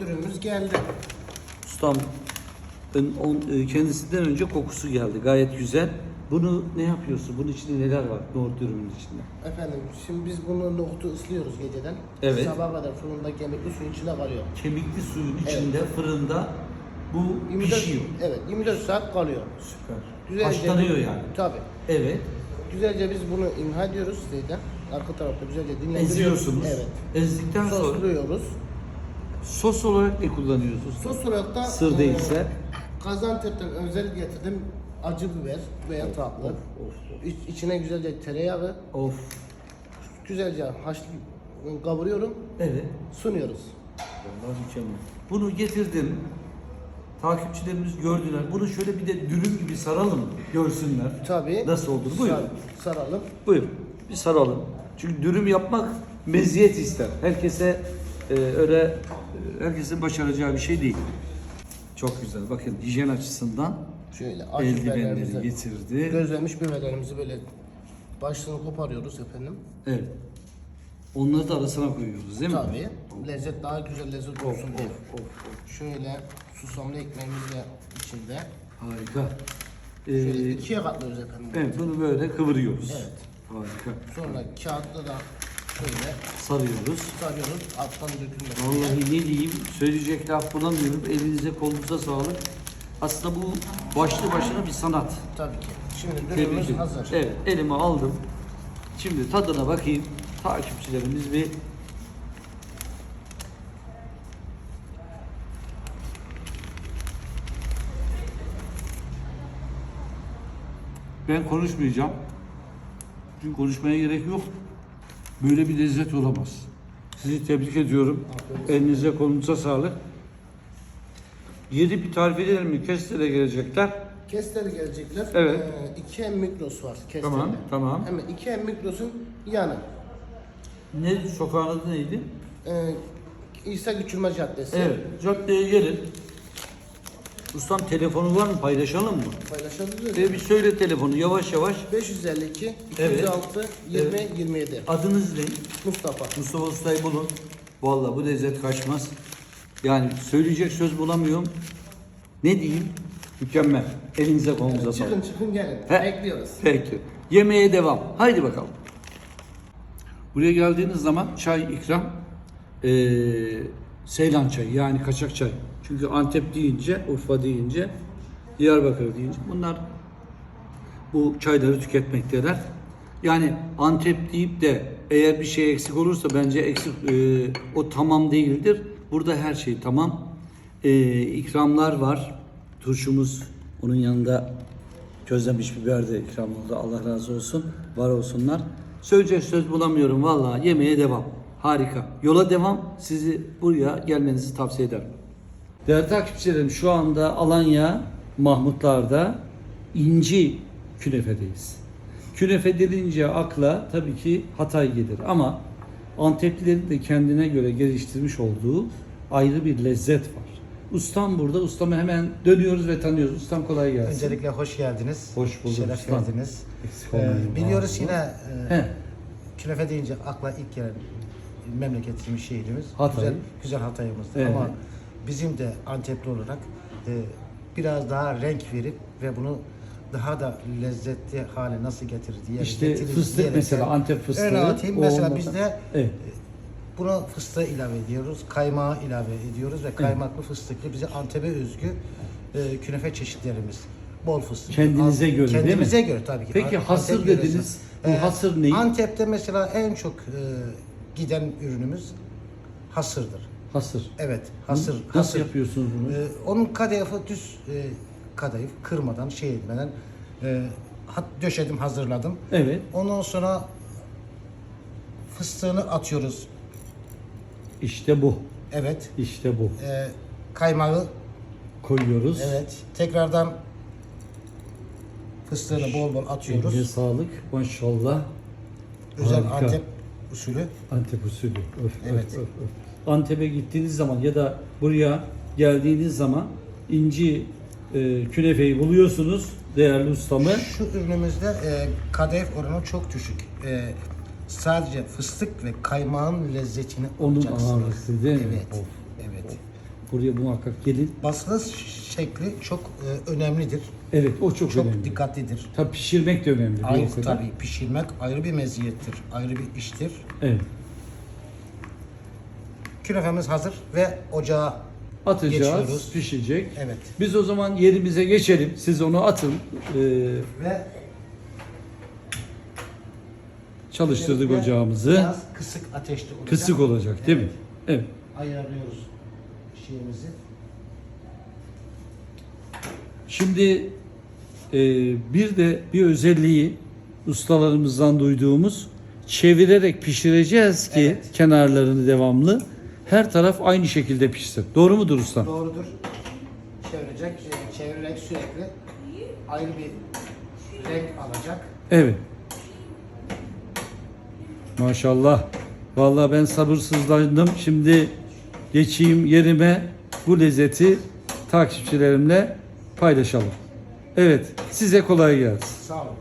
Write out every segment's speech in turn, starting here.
dürümümüz geldi. Ustam e, kendisinden önce kokusu geldi. Gayet güzel. Bunu ne yapıyorsun? Bunun içinde neler var? Nohut dürümün içinde. Efendim şimdi biz bunu nohutu ıslıyoruz geceden. Evet. Sabah kadar fırında kemikli suyun içine kalıyor. Kemikli suyun içinde fırında bu 24, pişiyor. Evet 24 saat kalıyor. Süper. Güzelce- Haşlanıyor yani. Tabii. Evet. Güzelce biz bunu imha ediyoruz şeyden. Arka tarafta güzelce dinlendiriyoruz. Eziyorsunuz. Evet. Ezdikten sonra Sosluyoruz. Sos olarak ne kullanıyorsunuz? Sos olarak da Sır e, değilse. Gaziantep'ten özel getirdim acı biber veya tatlı. İç- içine güzelce tereyağı, Of. güzelce haşlayıp kavuruyorum, Evet. sunuyoruz. Vallahi mükemmel. Bunu getirdim. Takipçilerimiz gördüler. Bunu şöyle bir de dürüm gibi saralım görsünler. Tabii. Nasıl olur? Buyurun. Sar- saralım. Buyurun. Bir saralım. Çünkü dürüm yapmak meziyet ister. Herkese e, öyle e, herkesin başaracağı bir şey değil. Çok güzel. Bakın hijyen açısından Şöyle acı eldivenleri biberlerimizi, getirdi. gözlemiş biberlerimizi böyle başlığını koparıyoruz efendim. Evet. Onları da arasına koyuyoruz değil mi? Tabii. Lezzet daha güzel lezzet olsun diye. Şöyle susamlı ekmeğimiz de içinde. Harika. Şöyle Ee, ikiye katlıyoruz efendim. evet bunu böyle kıvırıyoruz. Evet. Harika. Sonra kağıtla da şöyle Sarıyoruz. sarıyoruz. Alttan dökülmesin. Vallahi ne diyeyim söyleyecek laf bulamıyorum. Elinize kolunuza sağlık. Aslında bu başlı başına bir sanat. Tabii ki. Şimdi Tebrik dürümümüz ederim. hazır. Evet elime aldım. Şimdi tadına bakayım. Takipçilerimiz bir Ben konuşmayacağım. Çünkü konuşmaya gerek yok. Böyle bir lezzet olamaz. Sizi tebrik ediyorum. Elinize kolunuza sağlık. Yedi bir tarif edelim mi? Kestere gelecekler. Kestel gelecekler. Evet. Ee, iki em mikros var Kestel'de. Tamam, tamam. Hemen iki em mikrosun yanı. Ne sokağın adı neydi? Ee, İsa Küçülme Caddesi. Evet, caddeye gelin. Ustam telefonu var mı? Paylaşalım mı? Paylaşabiliriz. Ee, bir söyle telefonu yavaş yavaş. 552 Evet. 206 20 27. Adınız ne? Mustafa. Mustafa Usta'yı bulun. Vallahi bu lezzet kaçmaz. Yani söyleyecek söz bulamıyorum. Ne diyeyim? Mükemmel. Elinize kolunuza sağlık. Çıkın çıkın gelin. He. Bekliyoruz. Peki. Yemeğe devam. Haydi bakalım. Buraya geldiğiniz zaman çay ikram. Ee, Seylan çayı yani kaçak çay. Çünkü Antep deyince, Urfa deyince, Diyarbakır deyince bunlar bu çayları tüketmekteler. Yani Antep deyip de eğer bir şey eksik olursa bence eksik e, o tamam değildir. Burada her şey tamam. E, ikramlar var. Turşumuz onun yanında közlenmiş biber de ikram oldu. Allah razı olsun. Var olsunlar. Söyleyecek söz bulamıyorum vallahi yemeğe devam. Harika. Yola devam. Sizi buraya gelmenizi tavsiye ederim. Değerli takipçilerim şu anda Alanya Mahmutlar'da İnci Künefe'deyiz. Künefe denince akla tabii ki Hatay gelir ama Anteplilerin de kendine göre geliştirmiş olduğu ayrı bir lezzet var. Ustam burada. Ustamı hemen dönüyoruz ve tanıyoruz. Ustam kolay gelsin. Öncelikle hoş geldiniz. Hoş bulduk Şeref ustam. verdiniz. Ee, biliyoruz yine e, He. künefe deyince akla ilk gelen memleketimiz, şehrimiz. Hatay. Güzel, güzel Hatay'ımızdır. Evet. Ama bizim de Antepli olarak e, biraz daha renk verip ve bunu daha da lezzetli hale nasıl getirir diye İşte fıstık diyerek mesela, Antep fıstığı. Öyle atayım. Mesela olmasa- bizde Evet. Buna fıstığı ilave ediyoruz, kaymağı ilave ediyoruz ve kaymaklı fıstıklı bize Antep'e özgü e, künefe çeşitlerimiz. Bol fıstık. Kendinize göre değil mi? Kendimize göre tabii ki. Peki Antep hasır yöresi. dediniz. Bu hasır ne? Antep'te mesela en çok e, giden ürünümüz hasırdır. Hasır. Evet, hasır. Nasıl hasır. yapıyorsunuz bunu? E, onun kadayıfı düz e, kadayıf, kırmadan, şey etmeden e, hat, döşedim, hazırladım. Evet. Ondan sonra fıstığını atıyoruz. İşte bu. Evet. İşte bu. E, kaymağı Koyuyoruz. Evet. Tekrardan fıstığını bol bol Eline atıyoruz. sağlık. Maşallah. Özel Harika. Antep usulü. Antep usulü. Öf, Evet. öf, öf, öf. Antep'e gittiğiniz zaman ya da buraya geldiğiniz zaman inci e, künefeyi buluyorsunuz değerli ustamı. Şu ürünümüzde e, kadayıf oranı çok düşük. E, sadece fıstık ve kaymağın lezzetini Onun alacaksınız. ağırlığı değil mi? Evet. Of. Evet. Buraya muhakkak gelin. Basılış şekli çok e, önemlidir. Evet o çok, Çok önemli. dikkatlidir. Tabii pişirmek de önemli. Ayrı tabii pişirmek ayrı bir meziyettir. Ayrı bir iştir. Evet. Künefemiz hazır ve ocağa Atacağız, Geçiyoruz. pişecek. Evet. Biz o zaman yerimize geçelim. Siz onu atın. Ee, ve çalıştırdık ve ocağımızı. Biraz kısık ateşte olacak. Kısık olacak değil mi? Evet. Ayarlıyoruz şeyimizi. Şimdi e, bir de bir özelliği ustalarımızdan duyduğumuz çevirerek pişireceğiz ki Evet. kenarlarını devamlı her taraf aynı şekilde pişsin. Doğru mudur usta? Doğrudur. Çevirecek, çevirerek sürekli ayrı bir renk alacak. Evet. Maşallah. Vallahi ben sabırsızlandım. Şimdi geçeyim yerime bu lezzeti takipçilerimle paylaşalım. Evet, size kolay gelsin. Sağ olun.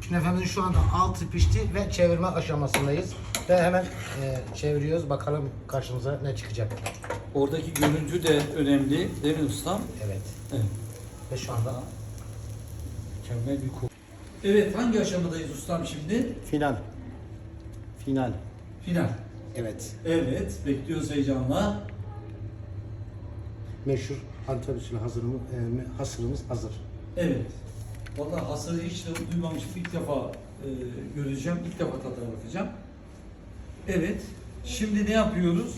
Künefemizin şu anda altı pişti ve çevirme aşamasındayız. Ve hemen e, çeviriyoruz. Bakalım karşımıza ne çıkacak. Oradaki görüntü de önemli değil mi ustam? Evet. Evet. Ve şu anda Mükemmel bir koku. Evet, hangi aşamadayız ustam şimdi? final. Final. Final. Evet. Evet, bekliyoruz heyecanla. Meşhur Antep usulü hazırımı, e, hasırımız hazır. Evet. Vallahi hasırı hiç de duymamışım. İlk defa e, göreceğim. İlk defa tadına bakacağım. Evet. Şimdi ne yapıyoruz?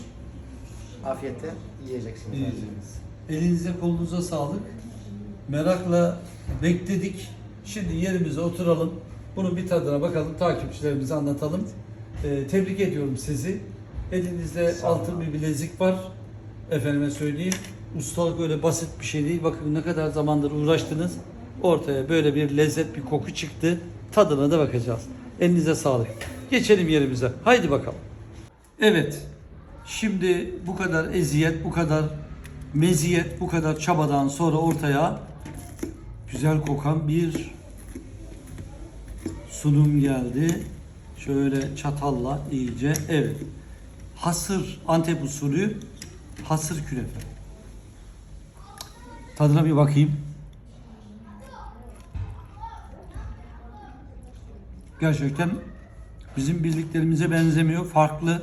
Afiyetle yiyeceksiniz. Ee, elinize kolunuza sağlık. Merakla bekledik. Şimdi yerimize oturalım. Bunun bir tadına bakalım. Takipçilerimize anlatalım. Ee, tebrik ediyorum sizi. Elinizde Sağ olun altın bir bilezik var. Efendime söyleyeyim. Ustalık öyle basit bir şey değil. Bakın ne kadar zamandır uğraştınız. Ortaya böyle bir lezzet, bir koku çıktı. Tadına da bakacağız. Elinize sağlık. Geçelim yerimize. Haydi bakalım. Evet. Şimdi bu kadar eziyet, bu kadar meziyet, bu kadar çabadan sonra ortaya güzel kokan bir sunum geldi. Şöyle çatalla iyice. Evet. Hasır Antep usulü hasır künefe. Tadına bir bakayım. Gerçekten bizim bildiklerimize benzemiyor. Farklı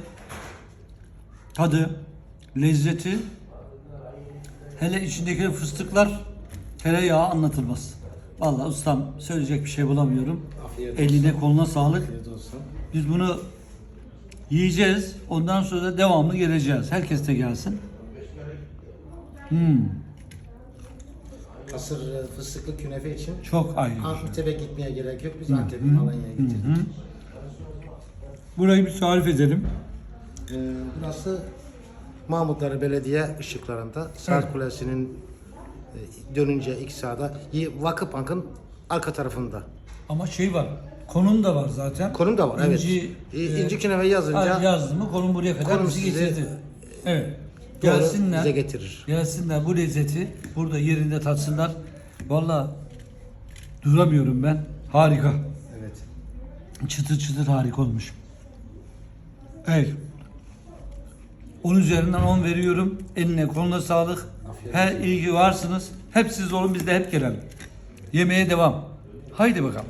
tadı, lezzeti hele içindeki fıstıklar tereyağı anlatılmaz. Vallahi ustam söyleyecek bir şey bulamıyorum. Afiyet Eline koluna sağlık. Olsun. Biz bunu yiyeceğiz. Ondan sonra da devamlı geleceğiz. Herkes de gelsin. Hmm, Hasır e, fıstıklı künefe için çok ayrı. bir şey. Antep'e gitmeye gerek yok. Biz Antep'in Alanya'ya getirdik. Burayı bir tarif edelim. Ee, burası Mahmutları Belediye ışıklarında Saat Kulesi'nin e, dönünce ilk sağda Y- Vakıfbank'ın arka tarafında. Ama şey var. Konum da var zaten. Konum da var evet. İnci, e, İnci Künefe yazınca yazdı mı konum buraya kadar Konum bizi sizi, getirdi. Evet. Doğru Gelsinler. bize getirir. Gelsinler bu lezzeti burada yerinde tatsınlar. Vallahi duramıyorum ben. Harika. Evet. Çıtır çıtır harika olmuş. Evet. 10 üzerinden 10 veriyorum. Eline koluna sağlık. Afiyet Her ilgi varsınız. Hep siz olun biz de hep gelelim. Yemeğe devam. Haydi bakalım.